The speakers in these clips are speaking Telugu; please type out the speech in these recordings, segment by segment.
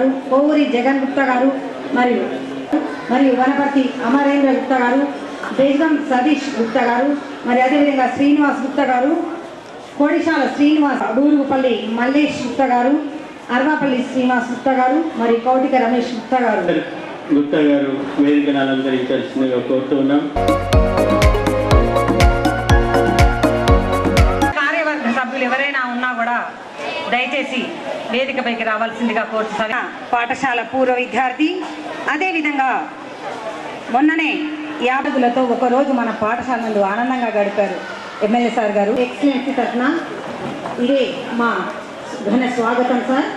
గారు కోవూరి జగన్ గుప్తా గారు మరియు మరియు వనపర్తి అమరేంద్ర గుప్తా గారు బేగం సతీష్ గుప్తా గారు మరి అదేవిధంగా శ్రీనివాస్ గుప్తా గారు కోడిశాల శ్రీనివాస్ అడూరుగుపల్లి మల్లేష్ గుప్తా గారు అర్వాపల్లి శ్రీనివాస్ గుప్తా గారు మరి కౌటిక రమేష్ గుప్తా గారు. గుప్తా గారు వేదికను అలంకరించాల్సిందిగా కోరుతున్నాం దయచేసి వేదికపైకి రావాల్సిందిగా కోరుతున్నాను. పాఠశాల పూర్వ విద్యార్థి అదేవిధంగా మొన్ననే యాభగులతో ఒకరోజు మన పాఠశాల నందు ఆనందంగా గడిపారు ఎమ్మెల్యే సార్ గారు. ఎక్సలెన్సీ తరఫున ఇదే మా ఘన స్వాగతం సార్.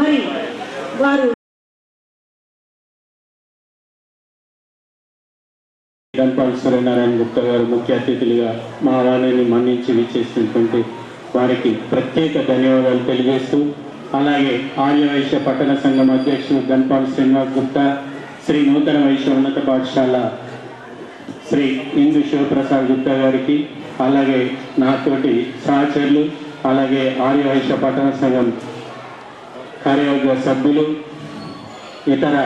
మరి వారు ధన్పాల్ సూర్యనారాయణ గుప్తా గారు ముఖ్య అతిథులుగా మా మన్నించి విచ్చేసినటువంటి వారికి ప్రత్యేక ధన్యవాదాలు తెలియజేస్తూ అలాగే ఆర్యవైశ్య పట్టణ సంఘం అధ్యక్షులు ధన్పాల్ శ్రీనివాస్ గుప్తా శ్రీ నూతన వైశ్య ఉన్నత పాఠశాల శ్రీ ఇందు శివప్రసాద్ గుప్తా గారికి అలాగే నాతోటి సహచరులు అలాగే ఆర్యవైశ్య పట్టణ సంఘం కార్యవర్గ సభ్యులు ఇతర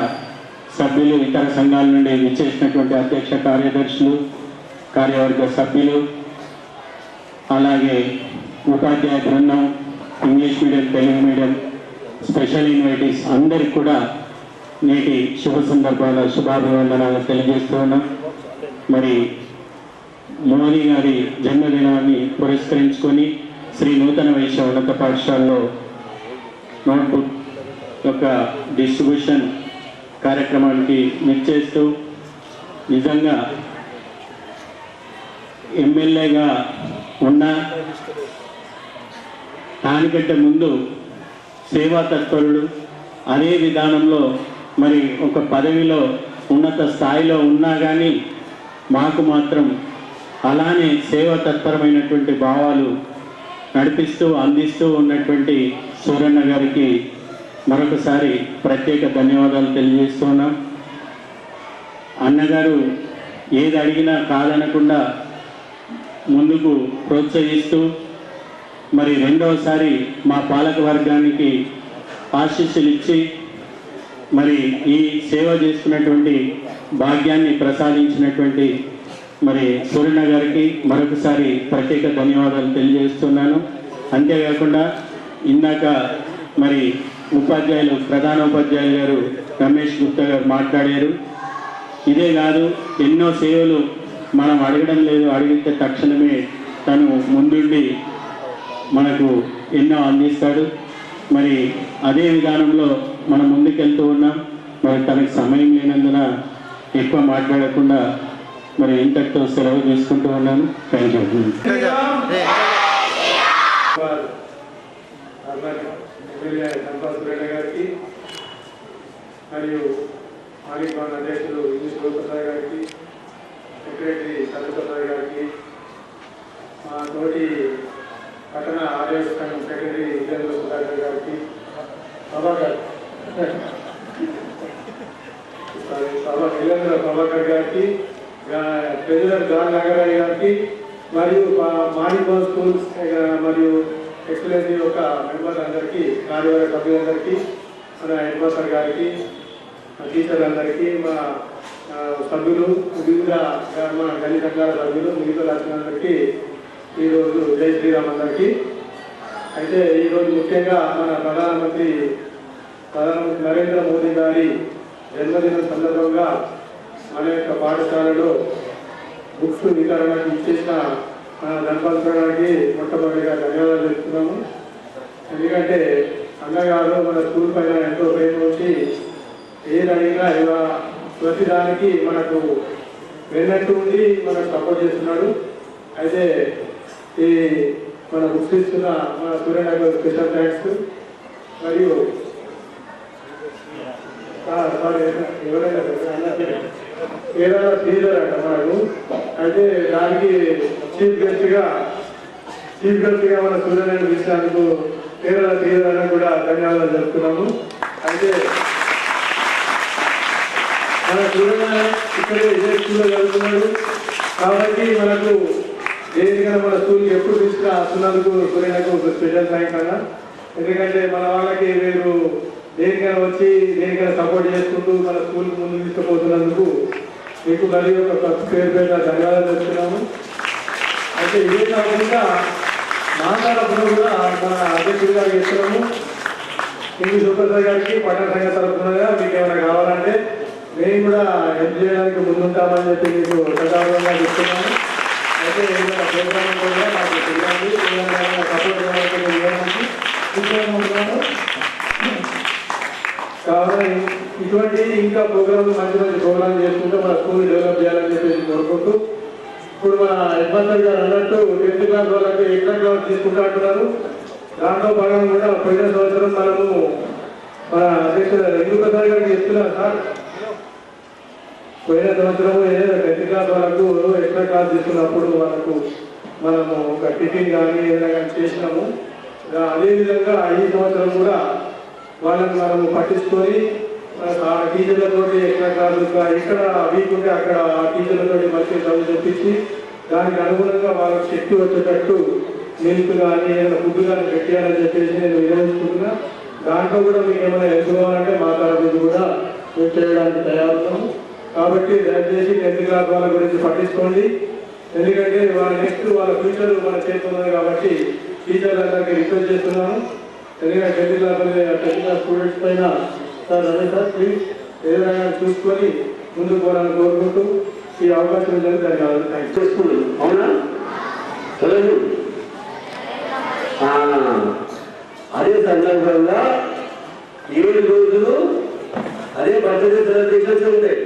సభ్యులు ఇతర సంఘాల నుండి విచ్చేసినటువంటి అధ్యక్ష కార్యదర్శులు కార్యవర్గ సభ్యులు అలాగే ఉపాధ్యాయ బృందం English medium Telugu medium special invitees అందరికి కూడా నేటి శుభ సందర్భాల శుభాభివందనాలు తెలియజేస్తూ ఉన్నాం. మరి మోదీ గారి జన్మదినాన్ని పురస్కరించుకొని శ్రీ నూతన వైశ్య ఉన్నత పాఠశాలలో నోట్బుక్ యొక్క డిస్ట్రిబ్యూషన్ కార్యక్రమానికి నిచ్చేస్తూ నిజంగా ఎమ్మెల్యేగా ఉన్న దానికంటే ముందు సేవా తత్పరుడు అదే విధానంలో మరి ఒక పదవిలో ఉన్నత స్థాయిలో ఉన్నా కానీ మాకు మాత్రం అలానే సేవా తత్పరమైనటువంటి భావాలు నడిపిస్తూ అందిస్తూ ఉన్నటువంటి సూరన్న గారికి మరొకసారి ప్రత్యేక ధన్యవాదాలు తెలియజేస్తున్నాం. అన్నగారు ఏది అడిగినా కాదనకుండా ముందుకు ప్రోత్సహిస్తూ మరి రెండవసారి మా పాలక వర్గానికి ఆశీస్సులు ఇచ్చి మరి ఈ సేవ చేసుకున్నటువంటి భాగ్యాన్ని ప్రసాదించినటువంటి మరి సూర్యన గారికి మరొకసారి ప్రత్యేక ధన్యవాదాలు తెలియజేస్తున్నాను. అంతేకాకుండా ఇందాక మరి ఉపాధ్యాయులు ప్రధాన ఉపాధ్యాయులు గారు రమేష్ గుప్తా గారు మాట్లాడారు. ఇదే కాదు ఎన్నో సేవలు మనం అడగడం లేదు అడిగితే తక్షణమే తను ముందుండి మనకు ఎన్నో అందిస్తాడు. మరి అదే విధానంలో మనం ముందుకెళ్తూ ఉన్నాం. మరి తనకి సమయం లేనందున ఎక్కువ మాట్లాడకుండా మరి ఇంతటితో సెలవు తీసుకుంటూ ఉన్నాను. థ్యాంక్ యూ గారికి మరియు మాలిక్ అధ్యక్షులు ఇంగ్లీష్ గోపసాయి గారికి సెక్రటరీ సత్యప్రసాద్ గారికి మా తోటి పట్టణ ఆర్ఎస్ సెక్రటరీ విజేంద్ర సుధాకర్ గారికి ప్రభాకర్. సారీ ప్రభా వీరేంద్ర ప్రభాకర్ గారికి ప్రెసిడెంట్ జాన్ నాగరాజు గారికి మరియు మా స్కూల్స్ మరియు ఎక్స్లెన్సీ యొక్క మెంబర్ అందరికీ కార్యవర్గ సభ్యులందరికీ మన హెడ్ మాస్టర్ గారికి మా టీచర్ అందరికీ మా సభ్యులు వివిధ మన మా సభ్యులు మిగతా రాష్ట్రాలందరికీ ఈరోజు జై శ్రీరామ్ అందరికీ అయితే ఈరోజు ముఖ్యంగా మన ప్రధానమంత్రి ప్రధానమంత్రి నరేంద్ర మోదీ గారి జన్మదిన సందర్భంగా మన యొక్క పాఠశాలలో బుక్స్ వితరణకు ఇచ్చేసిన మన ధనపత్రానికి మొట్టమొదటిగా ధన్యవాదాలు చెప్తున్నాము ఎందుకంటే అన్నగారు మన స్కూల్ పైన ఎంతో ప్రేమ ఉంచి ఏదైనా ఇలా ప్రతిదానికి మనకు వెళ్ళినట్టు ఉండి మనకు సపోర్ట్ చేస్తున్నాడు అయితే ఈ మన గుర్తిస్తున్న మన సూర్యనగర్ స్పెషల్ థ్యాంక్స్. మరియు ఎవరైనా ఏదైనా టీచర్ అంట మనకు. అయితే దానికి చీఫ్ గెస్ట్గా చీఫ్ గెస్ట్గా మన సూర్యనగర్ విషయానికి కేరళ టీచర్ అన్న కూడా ధన్యవాదాలు చెప్తున్నాము అయితే మన సూర్యనారాయణ ఇక్కడే ఇదే స్కూల్లో చదువుతున్నాడు కాబట్టి మనకు దేనికైనా మన స్కూల్కి ఎప్పుడు తీసుకురా వస్తున్నందుకు ఒక స్పెషల్ థ్యాంక్స్ అన్న. ఎందుకంటే మన వాళ్ళకి మీరు దేనికైనా వచ్చి దేనికైనా సపోర్ట్ చేసుకుంటూ మన స్కూల్కి ముందు తీసుకుపోతున్నందుకు మీకు మరి ఒక పేరు పేరు ధన్యవాదాలు చెప్తున్నాము అయితే ఇదే కాకుండా మాట్లాడప్పుడు కూడా మన అధ్యక్షుడిగా చెప్తున్నాము హిందీ సూపర్ గారికి పట్టణ సంఘ తరఫునగా మీకు ఏమైనా కావాలంటే మేము కూడా హెల్ప్ చేయడానికి ముందుంటామని చెప్పి మీకు సదార్థంగా చెప్తున్నాము. అయితే ఏదైనా ప్రోగ్రామ్ కూడా మాకు తెలియాలి ఏదైనా సపోర్ట్ ఇవ్వడానికి సిద్ధంగా ఉన్నాము. ఇటువంటి ఇంకా ప్రోగ్రాంలు మంచి మంచి ప్రోగ్రామ్ చేసుకుంటే మన స్కూల్ డెవలప్ చేయాలని చెప్పేసి కోరుకుంటూ ఇప్పుడు మన హెడ్మాస్టర్ గారు అన్నట్టు టెన్త్ క్లాస్ వాళ్ళకి ఎక్కడ క్లాస్ తీసుకుంటా అంటున్నారు. దాంట్లో భాగంగా కూడా పోయిన సంవత్సరం మనము మన అధ్యక్షుడు ఎందుకు ప్రసాద్ గారికి చెప్తున్నారు సార్. పోయిన సంవత్సరం ఏదైనా టెన్త్ క్లాస్ వాళ్ళకు ఎక్స్ట్రా క్లాస్ తీసుకున్నప్పుడు మనకు మనము ఒక టిఫిన్ కానీ ఏదైనా కానీ చేసినాము. అదేవిధంగా ఈ సంవత్సరం కూడా వాళ్ళని మనము పట్టించుకొని ఆ టీచర్లతో ఎక్స్ట్రా కాదు ఎక్కడ వీక్ ఉంటే అక్కడ ఆ టీచర్లతో మంచి చదువు చెప్పించి దానికి అనుగుణంగా వాళ్ళకి శక్తి వచ్చేటట్టు మిల్క్ కానీ ఏదైనా ఫుడ్ కానీ పెట్టాలని చెప్పేసి నేను వినియోగించుకుంటున్నా దాంట్లో కూడా మీకు ఏమైనా ఎదుర్కోవాలంటే మా తరగతి కూడా మేము చేయడానికి తయారున్నాము కాబట్టి దయచేసి టెన్త్ క్లాస్ వాళ్ళ గురించి పట్టించుకోండి. ఎందుకంటే వాళ్ళ నెక్స్ట్ వాళ్ళ ఫ్యూచర్ మన చేస్తున్నారు కాబట్టి కాబట్టి టీచర్లందరికీ రిక్వెస్ట్ చేస్తున్నాను. ఎందుకంటే tenth class tenth class students పైన సార్ అదే సార్ ప్లీజ్ ఏదైనా చూసుకొని ముందుకు పోవాలని కోరుకుంటూ ఈ అవకాశం ధన్యవాదాలు. చేసుకున్నాను అవునా? చదువు అదే సందర్భంగా ఏడు రోజులు అదే భద్రత సెలబ్రేషన్స్ ఉంటాయి.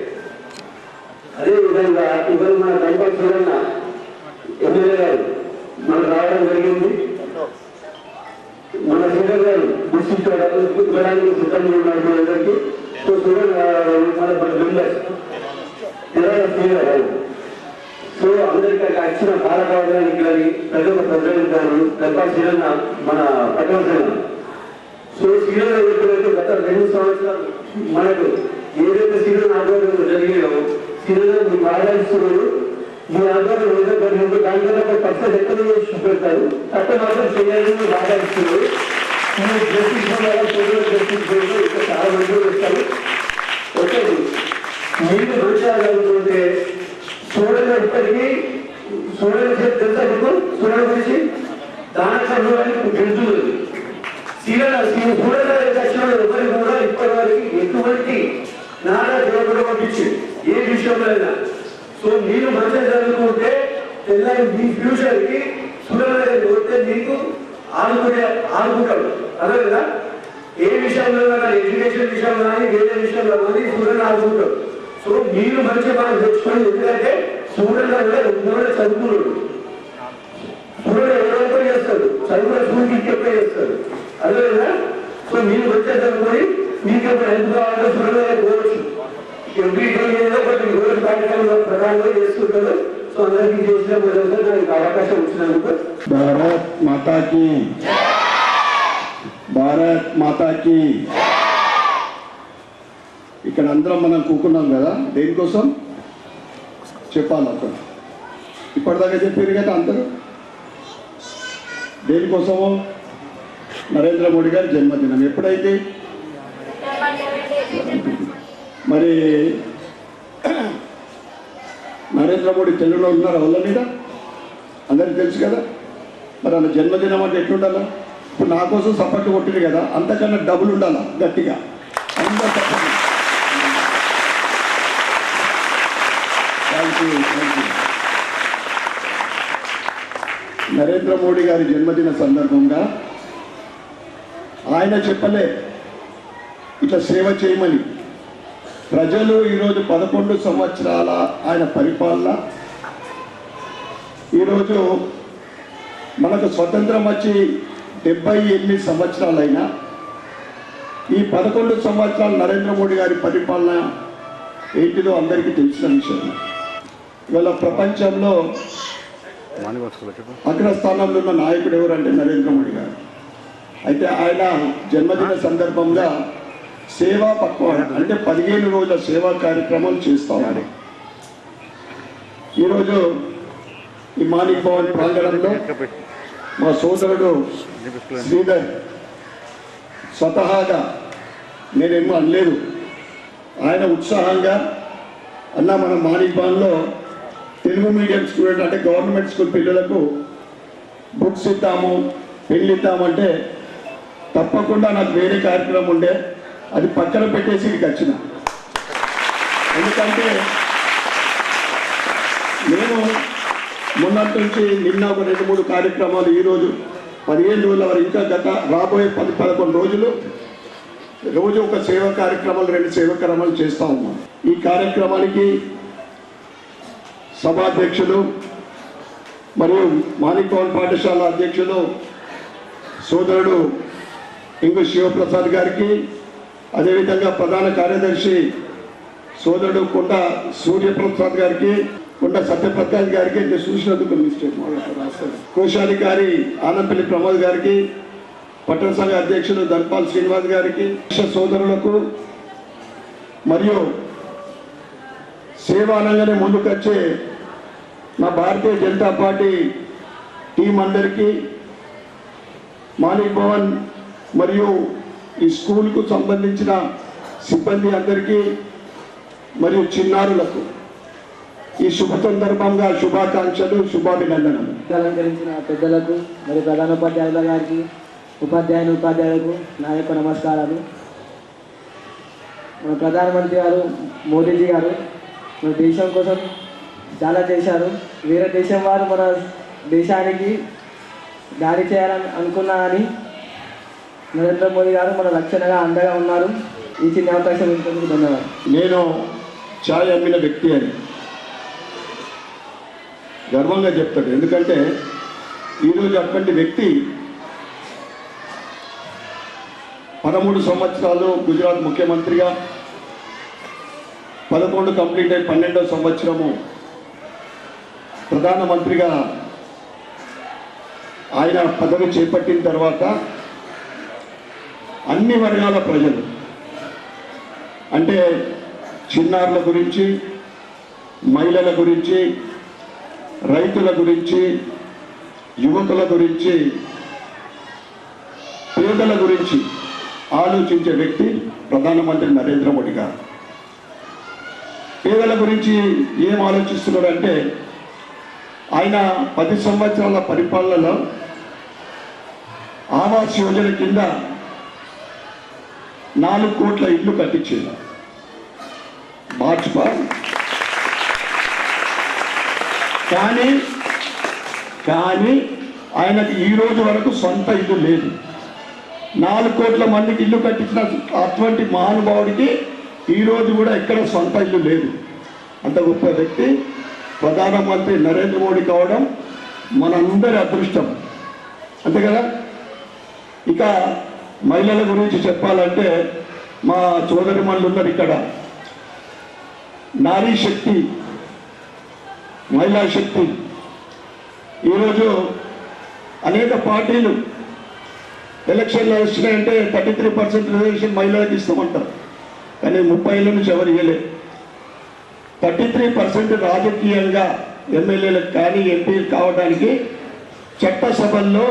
అదేవిధంగా ఇవాళ మన కంపల్ చూడన్న ఎమ్మెల్యే గారు మనకు రావడం జరిగింది. మన సీనియర్ గారు డిస్ట్రిక్ట్ ఇవ్వడానికి సిద్ధంగా ఉన్నారు మన అందరికీ. సో చూడండి మన బిల్డర్స్ శ్రీధర్ గారు? సో అందరికీ అక్కడ వచ్చిన పాలకవర్గానికి కానీ ప్రతి ఒక్క ప్రజలకు కానీ గల్పా శ్రీరన్న మన పట్టణ సో శ్రీరన్న ఎప్పుడైతే గత రెండు సంవత్సరాలు మనకు ఏదైతే శ్రీరన్న ఆధ్వర్యంలో జరిగాయో శ్రీరన్న మీకు బాగా మీ అందరూ ఏదో జరిగిందో దానిలో ఒక పర్సెంట్ ఎక్కడ చేసి చూపెడతారు అట్ట మాత్రం చేయాలని బాగా ఇస్తున్నారు మీరు జస్టిస్ జస్టిస్ ఇక్కడ చాలా మంది వస్తారు. ఒకటి మీరు దోషాలనుకుంటే చూడని ఇప్పటికీ. చూడని చెప్పి తెలుసా మీకు? చూడని గురించి దాన సమయానికి తెలుస్తుంది సీరణ చూడని దక్షిణ ఎవరికి కూడా ఇప్పటి వరకు ఎటువంటి నారా దేవుడు పంపించి ఏ విషయంలో అయినా. సో నేను మంచిగా చదువుకుంటే తెల్లని మీ ఫ్యూచర్కి చూడని వస్తే నీకు ఆదుకునే ఆదుకుంటాడు అదే కదా ఏ విషయంలో కానీ ఎడ్యుకేషన్ విషయంలో కానీ వేరే విషయంలో కానీ సూర్యుని ఆడుకుంటాడు సో మీరు మంచి మనం తెచ్చుకొని ఎందుకంటే సూర్యుడు కూడా రెండు చదువుకున్నాడు. సూర్యుడు ఎవరో చేస్తాడు చదువుకున్న సూర్యుడికి ఎక్కువ చేస్తాడు అదే కదా సో మీరు వచ్చే చదువుకొని మీకు ఎప్పుడు హెల్ప్ కావాలో స్టూడెంట్ ఎవ్రీ డే ఏదో ఒకటి రోజు కార్యక్రమంలో ప్రధానంగా చేస్తుంటారు. సో అందరికీ చేసిన విధంగా నాకు అవకాశం ఇచ్చినందుకు. భారత్ మాతాకి. భారత్ మాతాకి. ఇక్కడ అందరం మనం కూకున్నాం కదా దేనికోసం? చెప్పాలి అక్కడ. ఇప్పటిదాకా చెప్పారు కదా అందరూ. దేనికోసమో నరేంద్ర మోడీ గారి జన్మదినం. ఎప్పుడైతే మరి నరేంద్ర మోడీ తెలుగులో ఉన్నారు వాళ్ళ మీద? అందరికి తెలుసు కదా? మరి ఆయన జన్మదినం అంటే ఎట్లుండాలా? ఇప్పుడు నా కోసం సపోర్ట్ కొట్టింది కదా అంతకన్నా డబుల్ ఉండాలా గట్టిగా? అందరూ thank you thank you Narendra Modi గారి జన్మదిన సందర్భంగా ఆయన చెప్పలే ఇట్లా సేవ చేయమని. ప్రజలు ఈరోజు పదకొండు సంవత్సరాల ఆయన పరిపాలన. ఈరోజు మనకు స్వతంత్రం వచ్చి డెబ్బై ఎనిమిది సంవత్సరాలైనా ఈ పదకొండు సంవత్సరాలు నరేంద్ర మోడీ గారి పరిపాలన ఏంటిదో అందరికీ తెలిసిన విషయం. ఇవాళ ప్రపంచంలో అగ్రస్థానంలో ఉన్న నాయకుడు ఎవరంటే నరేంద్ర మోడీ గారు. అయితే ఆయన జన్మదిన సందర్భంగా సేవా పక్వాన అంటే పదిహేను రోజుల సేవా కార్యక్రమాలు చేస్తా ఈరోజు ఈ మాణిక్ భవన్ ప్రాంగణంలో మా సోదరుడు శ్రీధర్ స్వతహాగా నేనేమో అనలేదు. ఆయన ఉత్సాహంగా అన్న మన మాణిక్ భవన్లో తెలుగు మీడియం స్టూడెంట్ అంటే గవర్నమెంట్ స్కూల్ పిల్లలకు బుక్స్ ఇద్దాము పెళ్ళిద్దామంటే తప్పకుండా నాకు వేరే కార్యక్రమం ఉండే. అది పక్కన పెట్టేసి ఇక్కడికి వచ్చిన. ఎందుకంటే నేను మొన్నటి నుంచి నిన్న ఒక రెండు మూడు కార్యక్రమాలు ఈరోజు పదిహేను రోజుల వరకు ఇంకా గత రాబోయే పది పదకొండు రోజులు రోజు ఒక సేవా కార్యక్రమాలు రెండు సేవా కార్యక్రమాలు చేస్తూ ఉన్నాం. ఈ కార్యక్రమానికి సభాధ్యక్షులు మరియు మాణిక్ భవన్ పాఠశాల అధ్యక్షులు సోదరుడు ఇంగు శివప్రసాద్ గారికి అదేవిధంగా ప్రధాన కార్యదర్శి సోదరుడు కొండ సూర్యప్రసాద్ గారికి కొండ సత్యప్రకాష్ గారికి నేను చూసినందుకు మిస్టేక్ కోశాధికారి ఆనంపల్లి ప్రమోద్ గారికి పట్టణ సంఘ అధ్యక్షుడు ధన్పాల్ శ్రీనివాస్ గారికి సోదరులకు మరియు సేవానంగానే ముందుకొచ్చే నా భారతీయ జనతా పార్టీ టీం అందరికీ మాణిక్ భవన్ మరియు ఈ స్కూల్కు సంబంధించిన సిబ్బంది అందరికీ మరియు చిన్నారులకు ఈ శుభ సందర్భంగా శుభాకాంక్షలు శుభాభినందనలు. అలంకరించిన పెద్దలకు మరియు ప్రధానోపాధ్యాయుల గారికి ఉపాధ్యాయుని ఉపాధ్యాయులకు నా యొక్క నమస్కారాలు. మన ప్రధానమంత్రి గారు మోదీజీ గారు మన దేశం కోసం చాలా చేశారు. వేరే దేశం వారు మన దేశానికి దాడి చేయాలని అనుకున్నా అని నరేంద్ర మోదీ గారు మన రక్షణగా అండగా ఉన్నారు. ఈ చిన్న అవకాశం ఇచ్చినందుకు ధన్యవాదాలు. నేను ఛాయ్ అమ్మిన వ్యక్తి అని గర్వంగా చెప్తాడు ఎందుకంటే ఈరోజు అటువంటి వ్యక్తి పదమూడు సంవత్సరాలు గుజరాత్ ముఖ్యమంత్రిగా పదకొండు కంప్లీట్ అయి పన్నెండో సంవత్సరము ప్రధానమంత్రిగా ఆయన పదవి చేపట్టిన తర్వాత అన్ని వర్గాల ప్రజలు. అంటే చిన్నారుల గురించి మహిళల గురించి రైతుల గురించి యువకుల గురించి పేదల గురించి ఆలోచించే వ్యక్తి ప్రధానమంత్రి నరేంద్ర మోడీ గారు. పేదల గురించి ఏం ఆలోచిస్తున్నాడంటే ఆయన పది సంవత్సరాల పరిపాలనలో ఆవాస్ యోజన కింద నాలుగు కోట్ల ఇల్లు కట్టించింది. భాజపా కానీ కానీ ఆయనకి ఈ రోజు వరకు సొంత ఇల్లు లేదు. నాలుగు కోట్ల మందికి ఇల్లు కట్టించిన అటువంటి మహానుభావుడికి ఈ రోజు కూడా ఎక్కడ సొంత ఇల్లు లేదు. అంత గొప్ప వ్యక్తి ప్రధానమంత్రి నరేంద్ర మోడీ కావడం మనందరి అదృష్టం. అంతే కదా? ఇక మహిళల గురించి చెప్పాలంటే మా సోదరి ఉన్నారు ఇక్కడ. నారీ శక్తి మహిళా శక్తి. ఈరోజు అనేక పార్టీలు ఎలక్షన్లు వచ్చినాయంటే థర్టీ త్రీ పర్సెంట్ రిజర్వేషన్ మహిళలకు ఇస్తామంటారు. కానీ ముప్పై ఏళ్ళ నుంచి ఎవరు ఇవ్వలేదు థర్టీ త్రీ పర్సెంట్ రాజకీయంగా ఎమ్మెల్యేలకు కానీ ఎంపీలు కావడానికి చట్టసభల్లో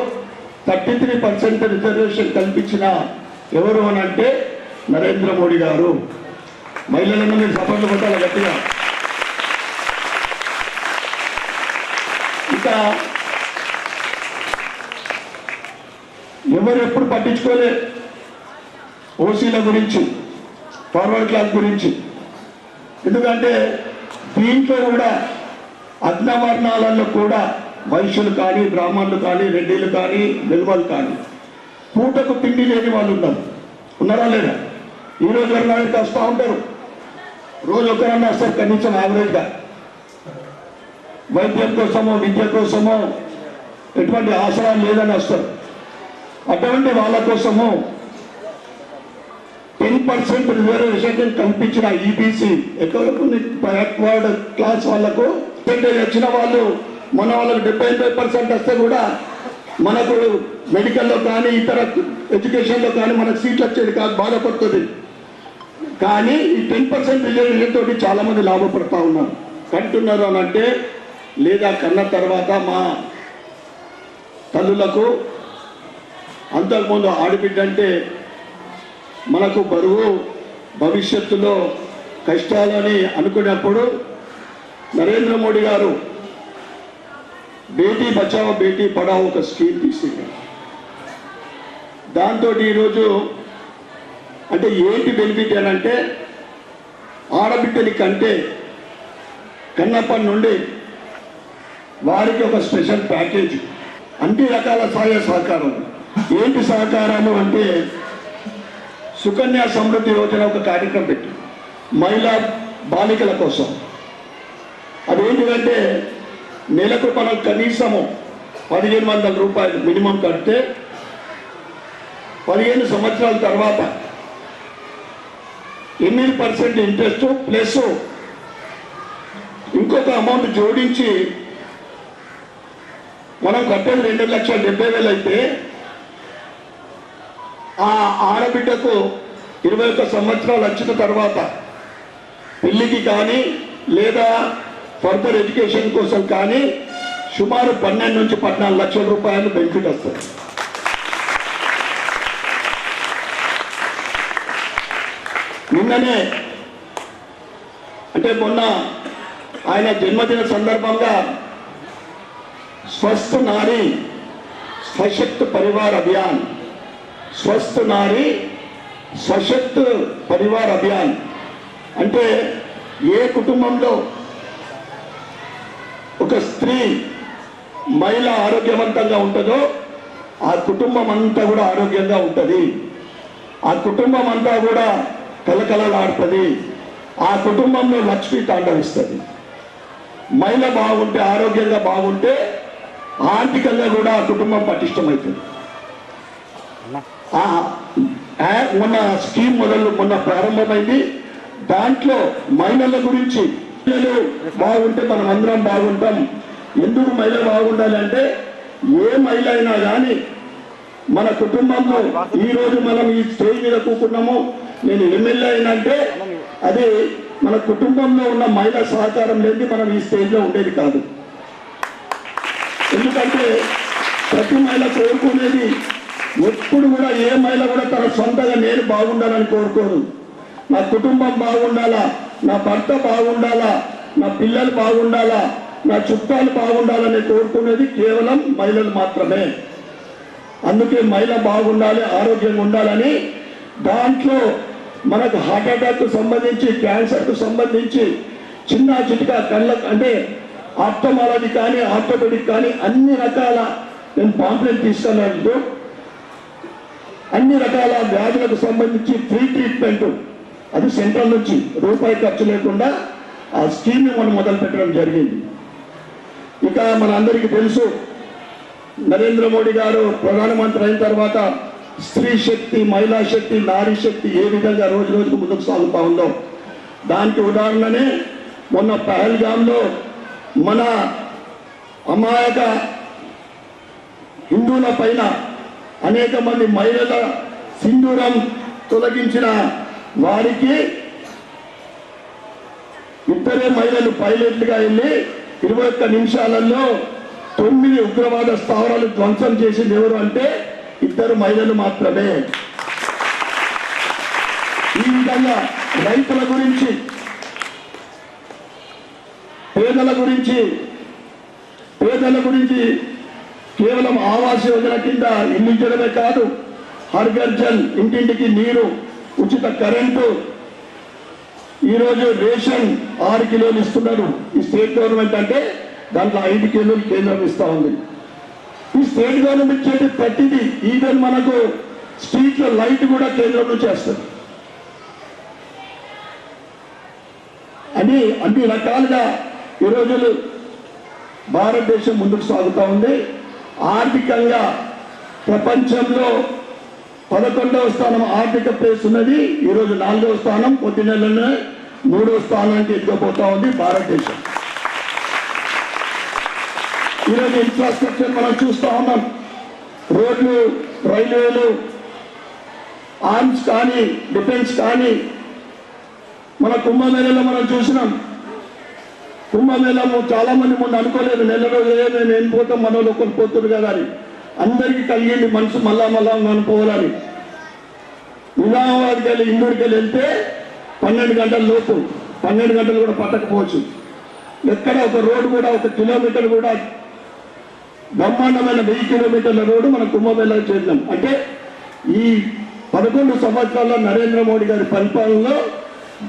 థర్టీ త్రీ పర్సెంట్ రిజర్వేషన్ కల్పించిన ఎవరు అని అంటే నరేంద్ర మోడీ గారు. మహిళలను మీరు సపోర్ట్ కొట్టాలి గట్టిగా. ఇక ఎవరు ఎప్పుడు పట్టించుకోలే ఓసీల గురించి ఫార్వర్డ్ క్లాస్ గురించి. ఎందుకంటే దీంట్లో కూడా అగ్నవర్ణాలలో కూడా వైశ్యులు కానీ బ్రాహ్మణులు కానీ రెడ్డిలు కానీ నిల్వలు కానీ పూటకు తిండి లేని వాళ్ళు ఉన్నారు. ఉన్నారా లేదా? ఈ రోజు వరకు వస్తూ ఉంటారు? రోజు ఒకరన్నా వస్తారు కనీసం యావరేజ్గా వైద్యం కోసమో విద్య కోసమో ఎటువంటి ఆసరా లేదని వస్తారు. అటువంటి వాళ్ళ కోసము టెన్ పర్సెంట్ రిజర్వేషన్ కల్పించిన ఈబీసీ ఎక్కడ బ్యాక్వర్డ్ క్లాస్ వాళ్ళకు వచ్చిన వాళ్ళు మన వాళ్ళకి డెబ్బై ఎనభై పర్సెంట్ వస్తే కూడా మనకు మెడికల్లో కానీ ఇతర ఎడ్యుకేషన్లో కానీ మనకు సీట్లు వచ్చేది కాదు బాధపడుతుంది. కానీ ఈ టెన్ పర్సెంట్ రిజర్వేషన్ తోటి చాలా మంది లాభపడతా ఉన్నారు. కంటున్నారు అని అంటే లేదా కన్న తర్వాత మా తల్లులకు అంతకుముందు ఆడబిడ్డ అంటే మనకు బరువు భవిష్యత్తులో కష్టాలని అనుకున్నప్పుడు నరేంద్ర మోడీ గారు బేటీ బచావో బేటీ పడావో ఒక స్కీమ్ తీసింది దాంతో ఈరోజు అంటే ఏంటి బెనిఫిట్ అని అంటే ఆడబిడ్డని కంటే కన్నప్పటి నుండి వారికి ఒక స్పెషల్ ప్యాకేజ్ అన్ని రకాల సహాయ సహకారం. ఏంటి సహకారాలు అంటే సుకన్య సమృద్ధి యోజన ఒక కార్యక్రమం పెట్టి మహిళా బాలికల కోసం. అదేంటిదంటే నెలకు మనం కనీసము పదిహేను వందల రూపాయలు మినిమం కడితే పదిహేను సంవత్సరాల తర్వాత ఎనిమిది పర్సెంట్ ఇంట్రెస్ట్ ప్లస్ ఇంకొక అమౌంట్ జోడించి మనం కట్టేది రెండు లక్షల డెబ్బై వేలు అయితే ఆ ఆడబిడ్డకు ఇరవై ఒక్క సంవత్సరాలు వచ్చిన తర్వాత పెళ్ళికి కానీ లేదా ఫర్దర్ ఎడ్యుకేషన్ కోసం కానీ సుమారు పన్నెండు నుంచి పద్నాలుగు లక్షల రూపాయలు బెనిఫిట్ వస్తుంది. నిన్ననే అంటే మొన్న ఆయన జన్మదిన సందర్భంగా స్వస్థ నారి సశక్త్ పరివార్ అభియాన్ స్వస్థ నారి సశక్త్ పరివార్ అభియాన్. అంటే ఏ కుటుంబంలో ఒక స్త్రీ మహిళ ఆరోగ్యవంతంగా ఉంటుందో ఆ కుటుంబం అంతా కూడా ఆరోగ్యంగా ఉంటుంది. ఆ కుటుంబం అంతా కూడా కలకలలాడుతుంది ఆ కుటుంబంలో లక్ష్మి తాండవిస్తుంది. మహిళ బాగుంటే ఆరోగ్యంగా బాగుంటే ఆర్థికంగా కూడా ఆ కుటుంబం పటిష్టమవుతుంది మొన్న స్కీమ్ మొదలు మొన్న ప్రారంభమైంది. దాంట్లో మహిళల గురించి బాగుంటే మనం అందరం బాగుంటాం. ఎందుకు మహిళ బాగుండాలి అంటే ఏ మహిళ అయినా కానీ మన కుటుంబంలో ఈ రోజు మనం ఈ స్టేజ్ మీద కూకున్నాము. నేను ఎమ్మెల్యే అయినంటే అది మన కుటుంబంలో ఉన్న మహిళ సహకారం లేని మనం ఈ స్టేజ్లో ఉండేది కాదు. ఎందుకంటే ప్రతి మహిళ కోరుకునేది ఎప్పుడు కూడా ఏ మహిళ కూడా తన సొంతగా నేను బాగుండాలని కోరుకోరు నా కుటుంబం బాగుండాలా? నా భర్త బాగుండాలా? నా పిల్లలు బాగుండాలా? నా చుట్టాలు బాగుండాలని కోరుకునేది కేవలం మహిళలు మాత్రమే. అందుకే మహిళ బాగుండాలి ఆరోగ్యంగా ఉండాలని దాంట్లో మనకు హార్ట్ అటాక్ సంబంధించి క్యాన్సర్కు సంబంధించి చిన్న చిటిక కళ్ళ అంటే ఆర్థమాలజీ కానీ ఆర్థోపెడిక్ కానీ అన్ని రకాల నేను పాంప్లెట్ తీసుకెళ్ళాలంటూ అన్ని రకాల వ్యాధులకు సంబంధించి ఫ్రీ ట్రీట్మెంట్ అది సెంట్రల్ నుంచి రూపాయి ఖర్చు లేకుండా ఆ స్కీమ్ని మనం మొదలు పెట్టడం జరిగింది. ఇక మన అందరికీ తెలుసు నరేంద్ర మోడీ గారు ప్రధానమంత్రి అయిన తర్వాత స్త్రీ శక్తి మహిళా శక్తి నారీ శక్తి ఏ విధంగా రోజు రోజుకు ముందుకు సాగుతా ఉందో దానికి ఉదాహరణనే మొన్న పహల్గామ్లో మన అమాయక హిందువుల పైన అనేక మంది మహిళల సింధూరం తొలగించిన వారికి ఇద్దరే మహిళలు పైలట్లుగా వెళ్ళి ఇరవై ఒక్క నిమిషాలలో తొమ్మిది ఉగ్రవాద స్థావరాలు ధ్వంసం చేసింది ఎవరు అంటే ఇద్దరు మహిళలు మాత్రమే. ఈ విధంగా రైతుల గురించి పేదల గురించి పేదల గురించి కేవలం ఆవాస్ యోజన కింద ఇల్లు ఇచ్చడమే కాదు హర్ ఇంటింటికి నీరు ఉచిత కరెంటు ఈరోజు రేషన్ ఆరు కిలోలు ఇస్తున్నారు. ఈ స్టేట్ గవర్నమెంట్ అంటే దాంట్లో ఐదు కిలోలు కేంద్రం ఇస్తా ఉంది. ఈ స్టేట్ గవర్నమెంట్ చేతి ప్రతిదీ ఈవెన్ మనకు స్ట్రీట్లో లైట్ కూడా కేంద్రం నుంచి వస్తుంది. అని అన్ని రకాలుగా ఈ రోజులు భారతదేశం ముందుకు సాగుతూ ఉంది. ఆర్థికంగా ప్రపంచంలో పదకొండవ స్థానం ఆర్థిక ప్లేస్ ఉన్నది. ఈరోజు నాలుగవ స్థానం కొద్ది నెలలోనే మూడవ స్థానానికి ఎదుగుపోతా ఉంది భారతదేశం. ఈరోజు ఇన్ఫ్రాస్ట్రక్చర్ మనం చూస్తూ ఉన్నాం. రోడ్లు రైల్వేలు ఆర్మ్స్ కానీ డిఫెన్స్ కానీ మన కుంభమేళలో మనం చూసినాం. కుంభమేళ చాలా మంది ముందు అనుకోలేదు నెల రోజులే మేము ఏం పోతాం మనలో ఒకరు పోతున్నారు కదా అని అందరికీ కలిగింది మనసు మళ్ళా మళ్ళా అనుకోవాలని. నిజామాబాద్కి వెళ్ళి ఇందూరుకి వెళ్ళి వెళ్తే పన్నెండు గంటల లోపు పన్నెండు గంటలు కూడా పట్టకపోవచ్చు. ఎక్కడ ఒక రోడ్డు కూడా ఒక కిలోమీటర్ కూడా బ్రహ్మాండమైన వెయ్యి కిలోమీటర్ల రోడ్డు మనం కుంభమేళా చేద్దాం అంటే ఈ పదకొండు సంవత్సరాల్లో నరేంద్ర మోడీ గారి పరిపాలనలో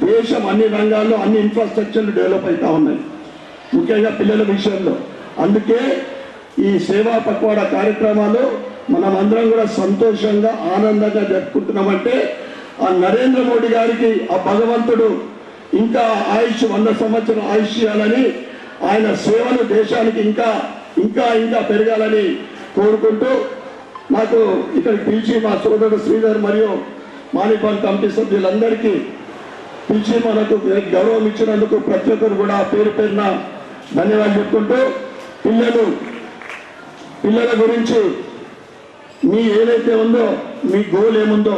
దేశం అన్ని రంగాల్లో అన్ని ఇన్ఫ్రాస్ట్రక్చర్లు డెవలప్ అవుతా ఉన్నాయి. ముఖ్యంగా పిల్లల విషయంలో. అందుకే ఈ సేవా పక్వాడ కార్యక్రమాలు మనం అందరం కూడా సంతోషంగా ఆనందంగా జరుపుకుంటున్నామంటే ఆ నరేంద్ర మోడీ గారికి ఆ భగవంతుడు ఇంకా ఆయుష్ వంద సంవత్సరం ఆయుష్ చేయాలని ఆయన సేవను దేశానికి ఇంకా ఇంకా ఇంకా పెరగాలని కోరుకుంటూ నాకు ఇక్కడ పిలిచి మా సోదరుడు శ్రీధర్ మరియు మాణిపాల్ కమిటీ సభ్యులందరికీ పిలిచి మనకు గౌరవం ఇచ్చినందుకు ప్రతి ఒక్కరు కూడా పేరు పేరున ధన్యవాదాలు చెప్పుకుంటూ పిల్లలు పిల్లల గురించి మీ ఏదైతే ఉందో మీ గోల్ ఏముందో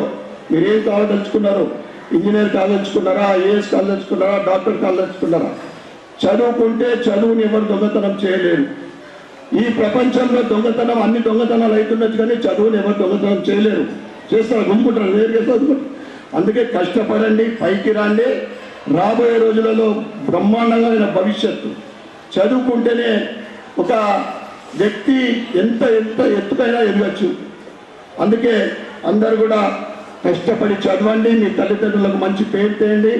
మీరేం కావదలుచుకున్నారో ఇంజనీర్ కాదలుచుకున్నారా ఐఏఎస్ కాదలుచుకున్నారా డాక్టర్ కాదలుచుకున్నారా చదువుకుంటే చదువుని ఎవరు దొంగతనం చేయలేరు. ఈ ప్రపంచంలో దొంగతనం అన్ని దొంగతనాలు అవుతుండొచ్చు కానీ చదువుని ఎవరు దొంగతనం చేయలేరు. చేస్తారు గుంపుకుంటారు నేరుగా చదువుకుంటారు అందుకే కష్టపడండి పైకి రాండి. రాబోయే రోజులలో బ్రహ్మాండమైన భవిష్యత్తు. చదువుకుంటేనే ఒక వ్యక్తి ఎంత ఎంత ఎత్తుకైనా ఎదగచ్చు. అందుకే అందరు కూడా కష్టపడి చదవండి మీ తల్లిదండ్రులకు మంచి పేరు తేయండి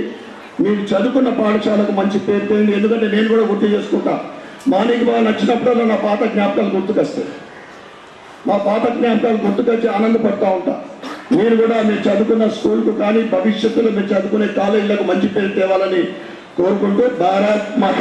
మీరు చదువుకున్న పాఠశాలకు మంచి పేరు తేయండి. ఎందుకంటే నేను కూడా గుర్తు చేసుకుంటా మానికి బాగా నచ్చినప్పుడల్లా నా పాత జ్ఞాపకాలు గుర్తుకొస్తాయి. మా పాత జ్ఞాపకాలు గుర్తుకొచ్చి ఆనందపడతా ఉంటా. మీరు కూడా మీరు చదువుకున్న స్కూల్కు కానీ భవిష్యత్తులో మీరు చదువుకునే కాలేజీలకు మంచి పేరు తేవాలని కోరుకుంటూ భారత్ మాత